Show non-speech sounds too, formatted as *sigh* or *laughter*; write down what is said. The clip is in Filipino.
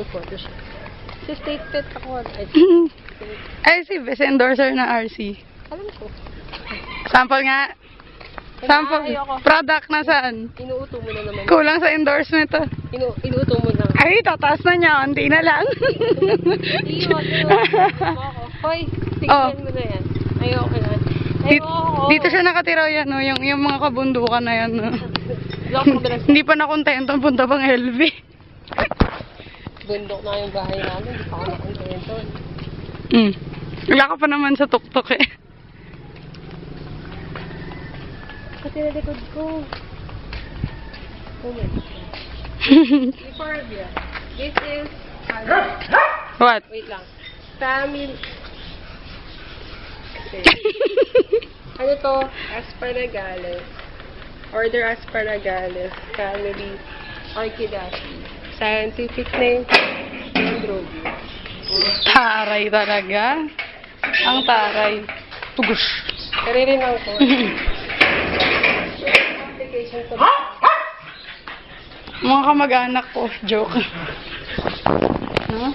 Yung photo siya. Si state pet ako. Ay, Ay, si best endorser na RC. alam ko. Sample nga. Sample. Ayoko. Product na saan? Inuuto mo na naman. Kulang sa endorsement to. Inu inuuto mo lang. Ay, tataas na niya. Hindi na lang. Hindi, wag mo. ako. Hoy, Oh. tignan mo na yan. Ayoko. Dito, Ayoko. dito siya nakatira yan, no? yung, yung mga kabundukan na yan. No? Na Hindi pa nakontento, punta pang LV. Bundok na yung bahay namin. Hindi pa ako nakontento. Mm. Wala ka pa naman sa tuktok eh. Kasi nalikod ko. Oh my God. Before you. This is, What? wait lang. Family. *laughs* Ano to? Asparagales. Order Asparagales. Family. Orchidaceae. Scientific name. Dendrobium. Taray talaga. Ang taray. Tugus. Karirinan ko. Application *laughs* ko. Mga kamag-anak ko. Joke. *laughs* Huh?